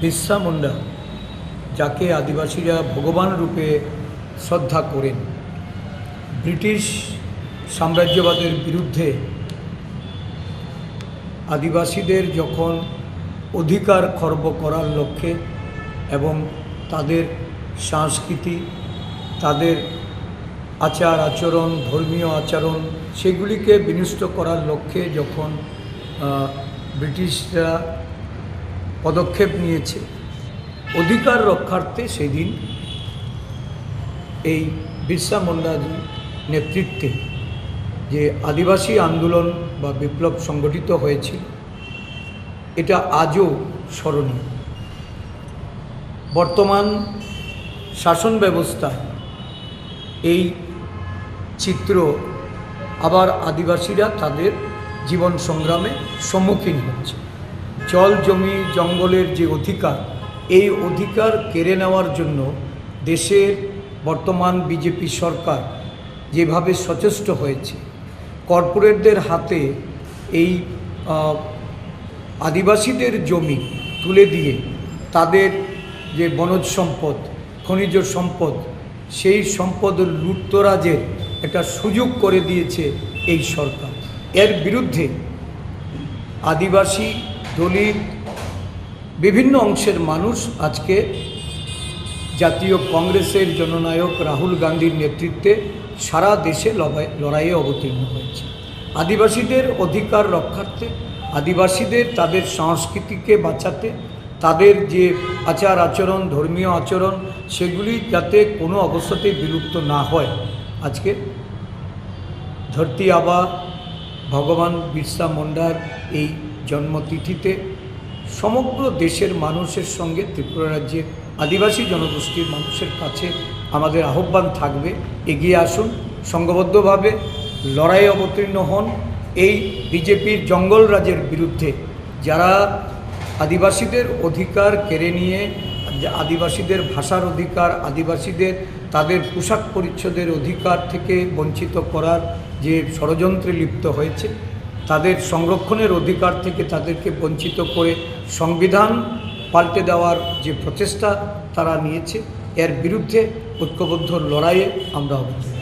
বিরসা মুন্ডা, যাকে আদিবাসীরা ভগবান রূপে শ্রদ্ধা করেন। ব্রিটিশ সাম্রাজ্যবাদের বিরুদ্ধে আদিবাসীদের যখন অধিকার খর্ব করার লক্ষ্যে এবং তাদের সংস্কৃতি, তাদের আচার আচরণ, ধর্মীয় আচরণ সেগুলিকে বিনষ্ট করার লক্ষ্যে যখন ব্রিটিশরা পদক্ষেপ নিয়েছে। অধিকার রক্ষার্থে সেদিন এই বিরসা মুন্ডাজি নেতৃত্বে যে আদিবাসী আন্দোলন বা বিপ্লব সংগঠিত হয়েছিল, এটা আজও স্মরণীয়। বর্তমান শাসন ব্যবস্থায় এই চিত্র আবার আদিবাসীরা তাদের জীবন সংগ্রামে সম্মুখীন হচ্ছে। জল জমি জঙ্গলের যে অধিকার, এই অধিকার কেড়ে নেওয়ার জন্য দেশের বর্তমান বিজেপি সরকার যেভাবে সচেষ্ট হয়েছে, কর্পোরেটদের হাতে এই আদিবাসীদের জমি তুলে দিয়ে তাদের যে বনজ সম্পদ, খনিজ সম্পদ, সেই সম্পদ লুটতরাজের একটা সুযোগ করে দিয়েছে এই সরকার। এর বিরুদ্ধে আদিবাসী দলিত বিভিন্ন অংশের মানুষ আজকে জাতীয় কংগ্রেসের জননায়ক রাহুল গান্ধীর নেতৃত্বে সারা দেশে লড়াই লড়াইয়ে অবতীর্ণ হয়েছে। আদিবাসীদের অধিকার রক্ষার্থে, আদিবাসীদের তাদের সংস্কৃতিকে বাঁচাতে, তাদের যে আচার আচরণ, ধর্মীয় আচরণ, সেগুলি যাতে কোনো অবস্থাতেই বিলুপ্ত না হয়, আজকে ধরতি আবা, ভগবান বিরসা মুন্ডার এই জন্মতিথিতে সমগ্র দেশের মানুষের সঙ্গে ত্রিপুরা রাজ্যের আদিবাসী জনগোষ্ঠীর মানুষের কাছে আমাদের আহ্বান থাকবে। এগিয়ে আসুন, সংঘবদ্ধভাবে লড়াই অবতীর্ণ হন। এই বিজেপির জঙ্গল রাজের বিরুদ্ধে যারা আদিবাসীদের অধিকার কেড়ে নিয়ে আদিবাসীদের ভাষার অধিকার, আদিবাসীদের তাদের পোশাক পরিচ্ছদের অধিকার থেকে বঞ্চিত করার যে ষড়যন্ত্রে লিপ্ত হয়েছে তাদের সংরক্ষণের অধিকার থেকে তাদেরকে বঞ্চিত করে সংবিধান পাল্টে দেওয়ার যে প্রচেষ্টা তারা নিয়েছে, এর বিরুদ্ধে ঐক্যবদ্ধ লড়াইয়ে আমরা অবতীর্ণ।